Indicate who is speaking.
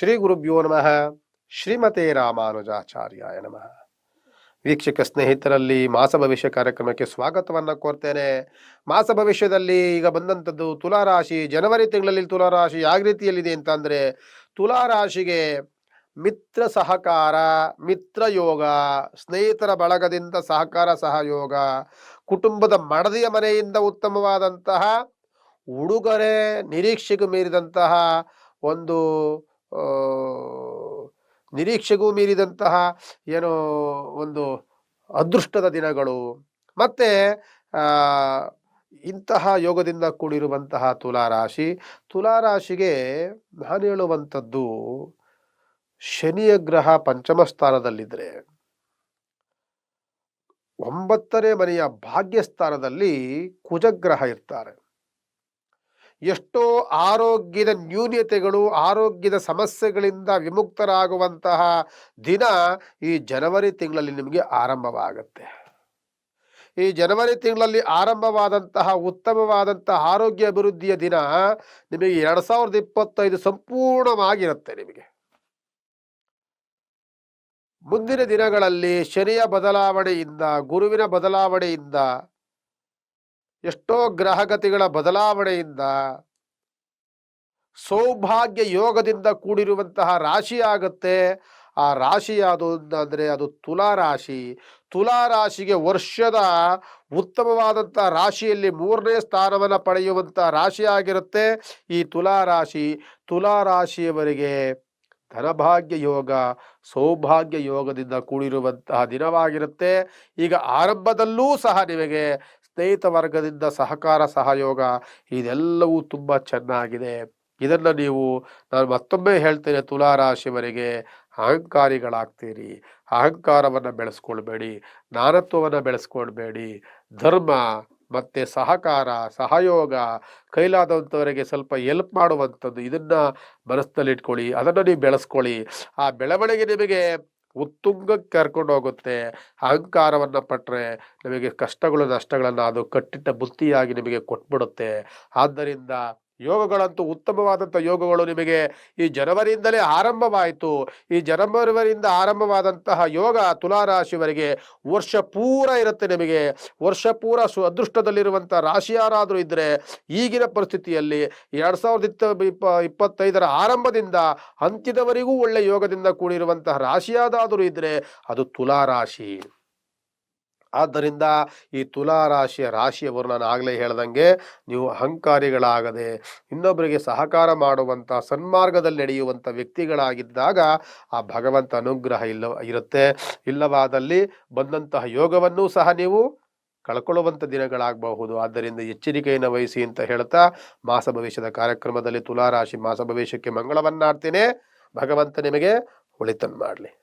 Speaker 1: ಶ್ರೀ ಗುರುಭ್ಯೋ ನಮಃ. ಶ್ರೀಮತೆ ರಾಮಾನುಜಾಚಾರ್ಯಾಯ ನಮಃ. ವೀಕ್ಷಕ ಸ್ನೇಹಿತರಲ್ಲಿ ಮಾಸ ಭವಿಷ್ಯ ಕಾರ್ಯಕ್ರಮಕ್ಕೆ ಸ್ವಾಗತವನ್ನು ಕೋರ್ತೇನೆ. ಮಾಸ ಭವಿಷ್ಯದಲ್ಲಿ ಈಗ ಬಂದಂಥದ್ದು ತುಲಾರಾಶಿ. ಜನವರಿ ತಿಂಗಳಲ್ಲಿ ತುಲಾರಾಶಿ ಯಾವ ರೀತಿಯಲ್ಲಿದೆ ಅಂತಂದರೆ ತುಲಾರಾಶಿಗೆ ಮಿತ್ರ ಸಹಕಾರ, ಮಿತ್ರ ಯೋಗ, ಸ್ನೇಹಿತರ ಬಳಗದಿಂದ ಸಹಕಾರ ಸಹಯೋಗ, ಕುಟುಂಬದ ಮಡದಿಯ ಮನೆಯಿಂದ ಉತ್ತಮವಾದಂತಹ ಉಡುಗೊರೆ, ನಿರೀಕ್ಷೆಗೂ ಮೀರಿದಂತಹ ಒಂದು ನಿರೀಕ್ಷೆಗೂ ಮೀರಿದಂತಹ ಏನೋ ಒಂದು ಅದೃಷ್ಟದ ದಿನಗಳು. ಮತ್ತೆ ಇಂತಹ ಯೋಗದಿಂದ ಕೂಡಿರುವಂತಹ ತುಲಾರಾಶಿ. ತುಲಾರಾಶಿಗೆ ನಾನು ಹೇಳುವಂಥದ್ದು, ಶನಿಯ ಗ್ರಹ ಪಂಚಮ ಸ್ಥಾನದಲ್ಲಿದ್ದರೆ ಒಂಬತ್ತನೇ ಮನೆಯ ಭಾಗ್ಯ ಸ್ಥಾನದಲ್ಲಿ ಕುಜಗ್ರಹ ಇರ್ತಾರೆ. ಎಷ್ಟೋ ಆರೋಗ್ಯದ ನ್ಯೂನ್ಯತೆಗಳು ಆರೋಗ್ಯದ ಸಮಸ್ಯೆಗಳಿಂದ ವಿಮುಕ್ತರಾಗುವಂತಹ ದಿನ ಈ ಜನವರಿ ತಿಂಗಳಲ್ಲಿ ನಿಮಗೆ ಆರಂಭವಾಗುತ್ತೆ. ಈ ಜನವರಿ ತಿಂಗಳಲ್ಲಿ ಆರಂಭವಾದಂತಹ ಉತ್ತಮವಾದಂತಹ ಆರೋಗ್ಯ ಅಭಿವೃದ್ಧಿಯ ದಿನ ನಿಮಗೆ ಎರಡ್ ಸಾವಿರದ ಇಪ್ಪತ್ತೈದು ಸಂಪೂರ್ಣವಾಗಿರುತ್ತೆ ನಿಮಗೆ. ಮುಂದಿನ ದಿನಗಳಲ್ಲಿ ಶನಿಯ ಬದಲಾವಣೆಯಿಂದ, ಗುರುವಿನ ಬದಲಾವಣೆಯಿಂದ ಎಷ್ಟೋ ಗ್ರಹಗತಿಗಳ ಬದಲಾವಣೆಯಿಂದ ಸೌಭಾಗ್ಯ ಯೋಗದಿಂದ ಕೂಡಿರುವಂತಹ ರಾಶಿ ಆಗುತ್ತೆ. ಆ ರಾಶಿ ಯಾವುದು ಅಂದರೆ ಅದು ತುಲಾ ರಾಶಿ. ತುಲಾ ರಾಶಿಗೆ ವರ್ಷದ ಉತ್ತಮವಾದಂಥ ರಾಶಿಯಲ್ಲಿ ಮೂರನೇ ಸ್ಥಾನವನ್ನು ಪಡೆಯುವಂಥ ರಾಶಿ ಆಗಿರುತ್ತೆ ಈ ತುಲಾ ರಾಶಿ. ತುಲಾ ರಾಶಿಯವರಿಗೆ ಧನಭಾಗ್ಯ ಯೋಗ ಸೌಭಾಗ್ಯ ಯೋಗದಿಂದ ಕೂಡಿರುವಂತಹ ದಿನವಾಗಿರುತ್ತೆ. ಈಗ ಆರಂಭದಲ್ಲೂ ಸಹ ನಿಮಗೆ ಸ್ನೇಹಿತ ವರ್ಗದಿಂದ ಸಹಕಾರ ಸಹಯೋಗ ಇದೆಲ್ಲವೂ ತುಂಬ ಚೆನ್ನಾಗಿದೆ. ಇದನ್ನು ನೀವು ನಾನು ಮತ್ತೊಮ್ಮೆ ಹೇಳ್ತೇನೆ ತುಲಾರಾಶಿವರಿಗೆ ಅಹಂಕಾರಿಗಳಾಗ್ತೀರಿ. ಅಹಂಕಾರವನ್ನು ಬೆಳೆಸ್ಕೊಳ್ಬೇಡಿ ನಾನತ್ವವನ್ನು ಬೆಳೆಸ್ಕೊಳ್ಬೇಡಿ, ಧರ್ಮ ಮತ್ತು ಸಹಕಾರ, ಸಹಯೋಗ ಕೈಲಾದಂಥವರಿಗೆ ಸ್ವಲ್ಪ ಎಲ್ಪ್ ಮಾಡುವಂಥದ್ದು ಇದನ್ನು ಮನಸ್ಸಿನಲ್ಲಿಟ್ಕೊಳ್ಳಿ ಅದನ್ನು ನೀವು ಬೆಳೆಸ್ಕೊಳ್ಳಿ. ಆ ಬೆಳವಣಿಗೆ ನಿಮಗೆ ಉತ್ತುಂಗಕ್ಕೆ ಕರ್ಕೊಂಡು ಹೋಗುತ್ತೆ. ಅಹಂಕಾರವನ್ನು ಪಟ್ಟರೆ ನಿಮಗೆ ಕಷ್ಟಗಳು, ನಷ್ಟಗಳನ್ನು ಅದು ಕಟ್ಟಿಟ್ಟ ಬುತ್ತಿಯಾಗಿ ನಿಮಗೆ ಕೊಟ್ಬಿಡುತ್ತೆ. ಆದ್ದರಿಂದ ಯೋಗಗಳಂತೂ ಉತ್ತಮವಾದಂಥ ಯೋಗಗಳು ನಿಮಗೆ ಈ ಜನವರಿಯಿಂದಲೇ ಆರಂಭವಾಯಿತು. ಈ ಜನವರಿಯಿಂದ ಆರಂಭವಾದಂತಹ ಯೋಗ ತುಲಾರಾಶಿವರಿಗೆ ವರ್ಷ ಪೂರ ಇರುತ್ತೆ ನಿಮಗೆ. ವರ್ಷ ಪೂರ ಸು ಅದೃಷ್ಟದಲ್ಲಿರುವಂಥ ರಾಶಿ ಯಾರಾದರೂ ಇದ್ದರೆ ಈಗಿನ ಪರಿಸ್ಥಿತಿಯಲ್ಲಿ ಎರಡು ಸಾವಿರದ ಇಪ್ಪ ಇಪ್ಪತ್ತೈದರ ಆರಂಭದಿಂದ ಅಂತ್ಯದವರೆಗೂ ಒಳ್ಳೆಯ ಯೋಗದಿಂದ ಕೂಡಿರುವಂತಹ ರಾಶಿಯಾದಾದರೂ ಇದ್ದರೆ ಅದು ತುಲಾರಾಶಿ. ಆದ್ದರಿಂದ ಈ ತುಲಾ ರಾಶಿಯ ರಾಶಿಯವರು ನಾನು ಆಗಲೇ ಹೇಳ್ದಂಗೆ ನೀವು ಅಹಂಕಾರಿಗಳಾಗದೆ ಇನ್ನೊಬ್ಬರಿಗೆ ಸಹಕಾರ ಮಾಡುವಂಥ ಸನ್ಮಾರ್ಗದಲ್ಲಿ ನಡೆಯುವಂಥ ವ್ಯಕ್ತಿಗಳಾಗಿದ್ದಾಗ ಆ ಭಗವಂತ ಅನುಗ್ರಹ ಇಲ್ಲ ಇರುತ್ತೆ. ಇಲ್ಲವಾದಲ್ಲಿ ಬಂದಂತಹ ಯೋಗವನ್ನೂ ಸಹ ನೀವು ಕಳ್ಕೊಳ್ಳುವಂಥ ದಿನಗಳಾಗಬಹುದು. ಆದ್ದರಿಂದ ಎಚ್ಚರಿಕೆಯನ್ನು ವಹಿಸಿ ಅಂತ ಹೇಳ್ತಾ ಮಾಸ ಭವಿಷ್ಯದ ಕಾರ್ಯಕ್ರಮದಲ್ಲಿ ತುಲಾರಾಶಿ ಮಾಸ ಭವಿಷ್ಯಕ್ಕೆ ಮಂಗಳವನ್ನಾಡ್ತೇನೆ. ಭಗವಂತ ನಿಮಗೆ ಒಳಿತನ್ನು ಮಾಡಲಿ.